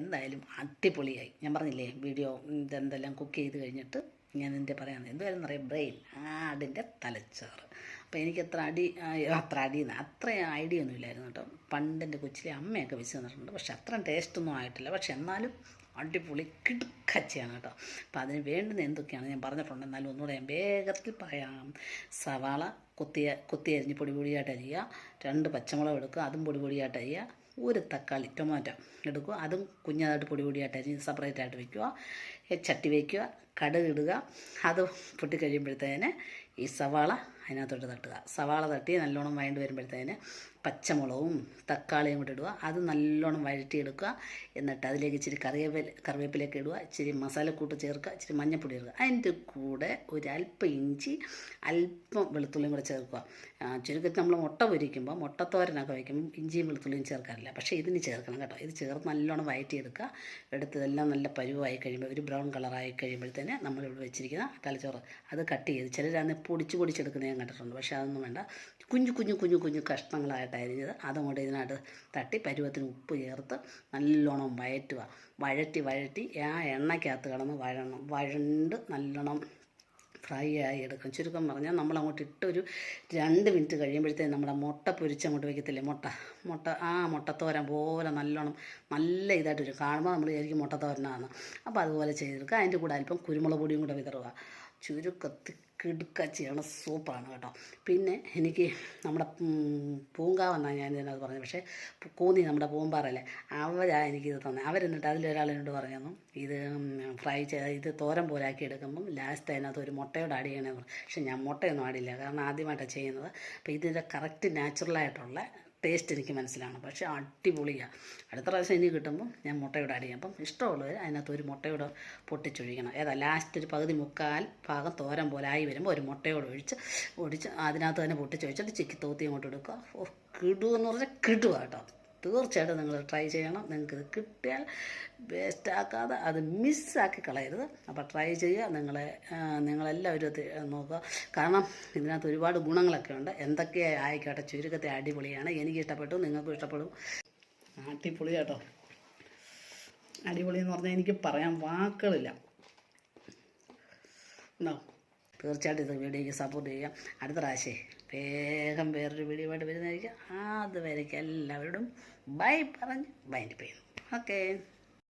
എന്തായാലും അടിപൊളിയായി. ഞാൻ പറഞ്ഞില്ലേ വീഡിയോ ഇതെന്തെല്ലാം കുക്ക് ചെയ്ത് കഴിഞ്ഞിട്ട് ഞാൻ എന്റെ പറയാൻ എന്തായാലും നിറയെ ബ്രെയിൻ ആടിന്റെ തലച്ചോറ്. അപ്പോൾ എനിക്ക് അത്ര അടി അത്ര അടി അത്ര ഐഡിയ ഒന്നും ഇല്ലായിരുന്നു കേട്ടോ. പണ്ട് എന്റെ കൊച്ചിലെ അമ്മയൊക്കെ വെച്ച് തന്നിട്ടുണ്ട്. പക്ഷെ അത്രയും ടേസ്റ്റൊന്നും ആയിട്ടില്ല. പക്ഷെ എന്നാലും അടിപൊളി കിടുക്കച്ചയാണ് കേട്ടോ. അപ്പോൾ അതിന് വേണ്ടുന്ന എന്തൊക്കെയാണ് ഞാൻ പറഞ്ഞിട്ടുണ്ട്. എന്നാലും ഒന്നുകൂടെ ഞാൻ വേഗത്തിൽ പറയാം. സവാള കുത്തിയ കുത്തിയരിഞ്ഞ് പൊടി പൊടിയായിട്ട് അരിയുക രണ്ട് പച്ചമുളക് എടുക്കുക. അതും പൊടി പൊടിയായിട്ട് അരിയുക ഒരു തക്കാളി ടൊമാറ്റോ എടുക്കുക. അതും കുഞ്ഞതായിട്ട് പൊടി പൊടിയായിട്ട് അരിഞ്ഞ് സെപ്പറേറ്റ് ആയിട്ട് വെക്കുക. ചട്ടി വയ്ക്കുക കടുക് ഇടുക. അത് പൊട്ടിക്കഴിയുമ്പോഴത്തേന് ഈ സവാള അതിനകത്തോട്ട് തട്ടുക. സവാള തട്ടി നല്ലോണം വഴണ്ട് വരുമ്പോഴത്തേന് പച്ചമുളകും തക്കാളിയും കൂടെ ഇടുക. അത് നല്ലോണം വഴറ്റിയെടുക്കുക. എന്നിട്ട് അതിലേക്ക് ഇച്ചിരി കറിവേപ്പില കറിവേപ്പിലൊക്കെ ഇടുക. ഇച്ചിരി മസാലക്കൂട്ട് ചേർക്കുക. ഇച്ചിരി മഞ്ഞൾപ്പൊടി ഇടുക അതിന്റെ കൂടെ ഒരു അല്പം ഇഞ്ചി അല്പം വെളുത്തുള്ളിയും കൂടെ ചേർക്കുക. ചുരുക്കത്തിൽ നമ്മൾ മുട്ട പൊരിക്കുമ്പോൾ മുട്ടത്തോരനൊക്കെ വയ്ക്കുമ്പോൾ ഇഞ്ചിയും വെളുത്തുള്ളിയും ചേർക്കാറില്ല. പക്ഷേ ഇതിന് ചേർക്കണം കേട്ടോ. ഇത് ചേർത്ത് നല്ലോണം വഴറ്റിയെടുക്കുക. എടുത്ത് ഇതെല്ലാം നല്ല പരുവായി കഴിയുമ്പോൾ ഒരു ബ്രൗൺ കളറായി കഴിയുമ്പോഴത്തേന് നമ്മളിവിടെ വെച്ചിരിക്കുന്ന തലച്ചോറ്. അത് കട്ട് ചെയ്ത് ചിലരാന്ന് പൊടിച്ച് പൊടിച്ചെടുക്കുന്നത് ഞാൻ കണ്ടിട്ടുണ്ട്. പക്ഷേ അതൊന്നും വേണ്ട. കുഞ്ഞു കുഞ്ഞു കുഞ്ഞു കുഞ്ഞു കഷ്ണങ്ങളായിട്ട് അരിഞ്ഞത്. അതും കൊണ്ട് ഇതിനകത്ത് തട്ടി പരുവത്തിന് ഉപ്പ് ചേർത്ത് നല്ലോണം വയറ്റുക. വഴറ്റി വഴറ്റി ആ എണ്ണയ്ക്കകത്ത് കിടന്ന് വഴണം. വഴണ്ട് നല്ലോണം ഫ്രൈ ആയി എടുക്കും ചുരുക്കം പറഞ്ഞാൽ നമ്മൾ അങ്ങോട്ട് ഇട്ടൊരു രണ്ട് മിനിറ്റ് കഴിയുമ്പോഴത്തേക്കും നമ്മുടെ മുട്ട പൊരിച്ച് അങ്ങോട്ട് വയ്ക്കത്തില്ലേ മുട്ട. മുട്ട ആ മുട്ടത്തോരൻ പോലെ നല്ലോണം നല്ല ഇതായിട്ട് വരും കാണുമ്പോൾ നമ്മൾ വിചാരിക്കും മുട്ടത്തോരനാണ് അപ്പോൾ അതുപോലെ ചെയ്തെടുക്കുക. അതിന്റെ കൂടെ അല്പം കുരുമുളക് പൊടിയും കൂടെ വിതറുക. ചുരുക്കത്തി കിടുക്കച്ചിയാണ് സൂപ്പറാണ് കേട്ടോ. പിന്നെ എനിക്ക് നമ്മുടെ പൂങ്കാവെന്നാണ് ഞാൻ ഇതിനകത്ത് പറഞ്ഞത്. പക്ഷേ കൂന്നി നമ്മുടെ പൂമ്പാറല്ലേ അവരാണ് എനിക്കിത് തന്നെ. അവരെന്നിട്ട് അതിലൊരാൾ എന്നോട് പറഞ്ഞു ഇത് ഫ്രൈ ചെയ്ത് ഇത് തോരൻ പോലാക്കി എടുക്കുമ്പം ലാസ്റ്റ് അതിനകത്ത് ഒരു മുട്ടയോട് ആഡ് ചെയ്യണമെന്ന് പറഞ്ഞു. പക്ഷേ ഞാൻ മുട്ടയൊന്നും ആടില്ല. കാരണം ആദ്യമായിട്ടാണ് ചെയ്യുന്നത്. അപ്പോൾ ഇതിന്റെ കറക്റ്റ് നാച്ചുറലായിട്ടുള്ള ടേസ്റ്റ് എനിക്ക് മനസ്സിലാണ്. പക്ഷേ അടിപൊളിയാണ് അടുത്ത പ്രാവശ്യം ഇനി കിട്ടുമ്പോൾ ഞാൻ മുട്ടയോട് ആഡ് ചെയ്യാം. അപ്പം ഇഷ്ടമുള്ളവർ അതിനകത്ത് ഒരു മുട്ടയോട് പൊട്ടിച്ചൊഴിക്കണം. ഏതാ ലാസ്റ്റ് ഒരു പകുതി മുക്കാൽ ഭാഗം തോരൻ പോലെ ആയി വരുമ്പോൾ ഒരു മുട്ടയോട് ഒഴിച്ച് ഒഴിച്ച് അതിനകത്ത് തന്നെ പൊട്ടിച്ചൊഴിച്ചിട്ട് ചിക്കി തോത്തി അങ്ങോട്ട് എടുക്കുക കിടുവെന്ന് പറഞ്ഞാൽ കിടുവാട്ടോ തീർച്ചയായിട്ടും നിങ്ങൾ ട്രൈ ചെയ്യണം. നിങ്ങൾക്ക് കിട്ടിയാൽ വേസ്റ്റാക്കാതെ അത് മിസ്സാക്കി കളയരുത്. അപ്പോൾ ട്രൈ ചെയ്യുക. നിങ്ങളെ നിങ്ങളെല്ലാവരും അത് നോക്കുക. കാരണം ഇതിനകത്ത് ഒരുപാട് ഗുണങ്ങളൊക്കെ ഉണ്ട്. എന്തൊക്കെ ആയിക്കോട്ടെ ചുരുക്കത്തെ അടിപൊളിയാണ്. എനിക്ക് ഇഷ്ടപ്പെട്ടു നിങ്ങൾക്കും ഇഷ്ടപ്പെടും. അടിപൊളി കേട്ടോ. അടിപൊളി എന്ന് പറഞ്ഞാൽ എനിക്ക് പറയാൻ വാക്കുകളില്ല. ഉണ്ടോ? തീർച്ചയായിട്ടും ഇത് വീഡിയോയ്ക്ക് സപ്പോർട്ട് ചെയ്യാം അടുത്ത പ്രാവശ്യം വേഗം വേറൊരു വീഡിയോ ആയിട്ട് വരുന്നതായിരിക്കും. അതുവരേക്കും എല്ലാവരോടും ബൈ പറഞ്ഞ് ബൈൻഡ് ചെയ്യുന്നു. ഓക്കേ